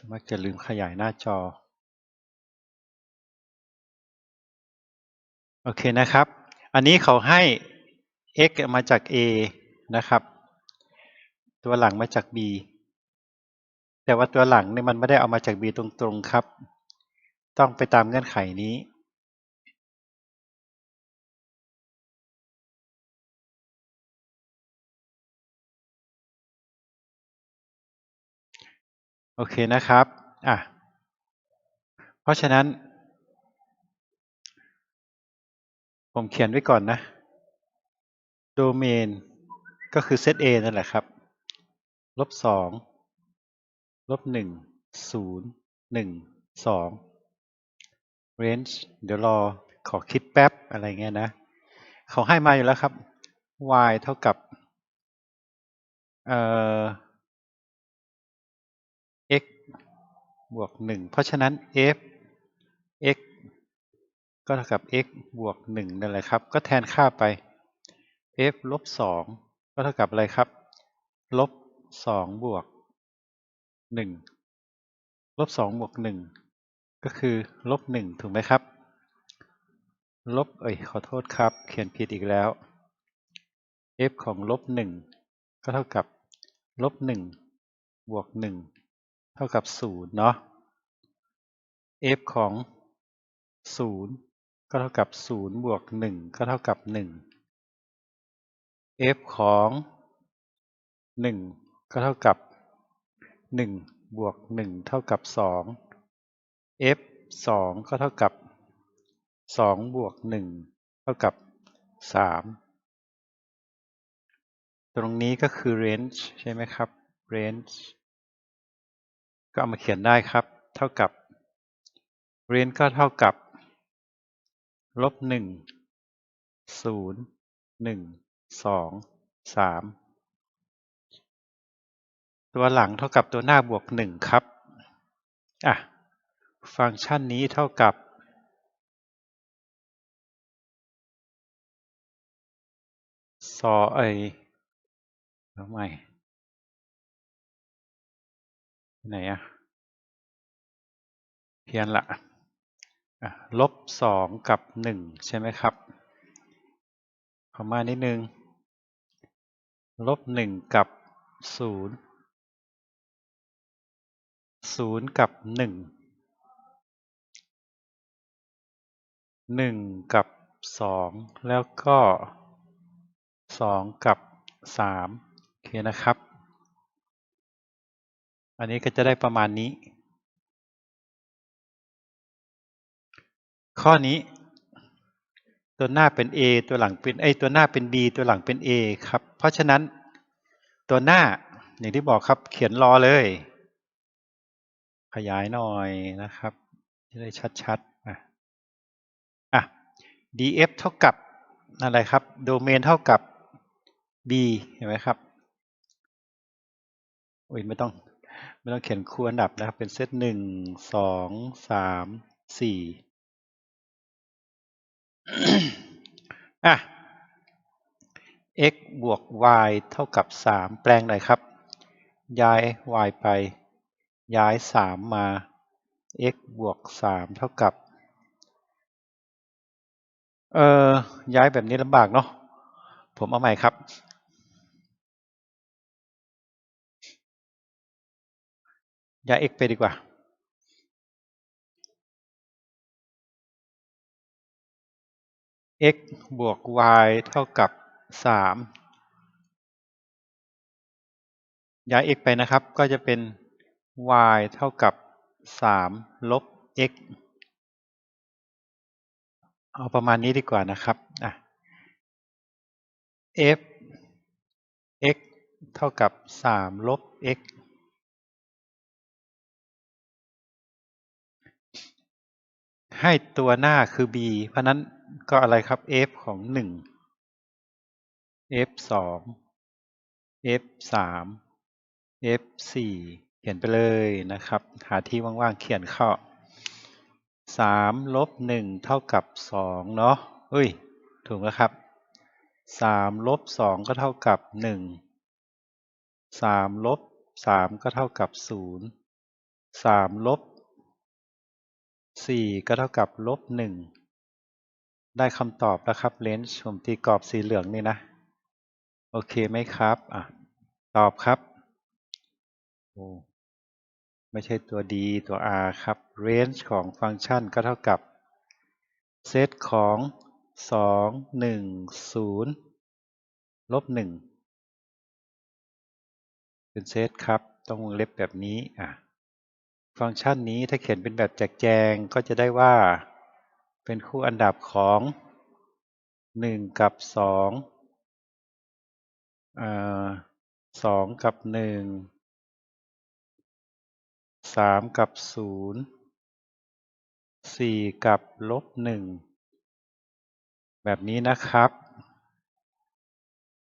ส่วนมากจะลืมขยายหน้าจอ โอเคนะครับ อันนี้เขาให้ x มาจาก a นะครับ ตัวหลังมาจาก b แต่ว่าตัวหลังเนี่ยมันไม่ได้เอามาจาก b ตรงๆครับ ต้องไปตามเงื่อนไขนี้ โอเคนะครับอะเพราะฉะนั้น ผมเขียนไว้ก่อนนะ โดเมนก็คือเซต A นั่นแหละครับ ลบสองลบหนึ่งศูนย์หนึ่งสอง range เดี๋ยวรอขอคิดแป๊บอะไรเงี้ยนะ เขาให้มาอยู่แล้วครับ y เท่ากับ เอ่อ x บวกหนึ่งเพราะฉะนั้น f x ก็เท่ากับ x บวกหนึ่งนั่นแหละครับ ก็แทนค่าไป f ลบสองก็เท่ากับอะไรครับ ลบสองบวกหนึ่งลบสองบวกหนึ่งก็คือ ลบหนึ่งถูกไหมครับ ลบ เอ้ย ขอโทษครับ เขียนผิดอีกแล้ว f ของลบหนึ่งก็เท่ากับ ลบหนึ่งบวกหนึ่ง ท่ากับศูนย์เนาะ f ของศูนย์ก็เท่ากับศูนย์บวกหนึ่งก็เท่ากับหนึ่ง f ของหนึ่งก็เท่ากับหนึ่งบวกหนึ่งเท่ากับสอง f สองก็เท่ากับสองบวกหนึ่งเท่ากับสามตรงนี้ก็คือ range ใช่ไหมครับ range ก็เอามาเขียนได้ครับ เท่ากับ range ก็เท่ากับลบหนึ่งศูนย์หนึ่งสองสามตัวหลังเท่ากับตัวหน้าบวกหนึ่งครับอะฟังก์ชันนี้เท่ากับซอไอแล้วใหม่ ไหนอะเพียนละอะลบสองกับหนึ่งใช่ไหมครับขอมานิดนึงลบหนึ่งกับศูนย์ศูนย์กับหนึ่งหนึ่งกับสองแล้วก็สองกับสามโอเคนะครับ อันนี้ก็จะได้ประมาณนี้ ข้อนี้ ตัวหน้าเป็น A ตัวหลังเป็นไอตัวหน้าเป็น B ตัวหลังเป็น A ครับ เพราะฉะนั้นตัวหน้าอย่างที่บอกครับเขียนรอเลย ขยายหน่อยนะครับจะได้ชัดๆอะอะ df เท่ากับอะไรครับ โดเมนเท่ากับ b เห็นไหมครับโอ้ยไม่ต้อง ไม่ต้องเขียนคู่อันดับนะครับ เป็นเซตหนึ่งสองสามสี่อะ x บวก y เท่ากับสามแปลงหน่อยครับ ย้าย y ไป ย้ายสามมา x บวกสามเท่ากับ เอ่อ ย้ายแบบนี้ลำบากเนาะ ผมเอาใหม่ครับ ย้าย x ไปดีกว่า x บวก y เท่ากับสามย้าย x ไปนะครับ ก็จะเป็น y เท่ากับสามลบ x เอาประมาณนี้ดีกว่านะครับอะ f x เท่ากับสามลบ x ให้ตัวหน้าคือ b เพราะนั้นก็อะไรครับ f ของหนึ่ง f สอง f สาม f สี่เขียนไปเลยนะครับ หาที่ว่างๆเขียนเข้าสามลบหนึ่งเท่ากับสองเนาะเฮ้ย ถูกแล้วครับสามลบสองก็เท่ากับหนึ่งสามลบสามก็เท่ากับศูนย์สามลบ สี่ก็เท่ากับลบหนึ่งได้คำตอบแล้วครับเลนส์ผมตีกรอบสีเหลืองนี่นะ โอเคไหมครับอะตอบครับโอ้ไม่ใช่ตัว d ตัว r ครับ range ของฟังก์ชันก็เท่ากับเซตของสองหนึ่งศูนย์ลบหนึ่งเป็นเซตครับ ต้องวงเล็บแบบนี้อะ ฟังก์ชันนี้ถ้าเขียนเป็นแบบแจกแจงก็จะได้ว่า เป็นคู่อันดับของหนึ่งกับสองอ่าสองกับหนึ่งสามกับศูนย์สี่กับลบหนึ่งแบบนี้นะครับ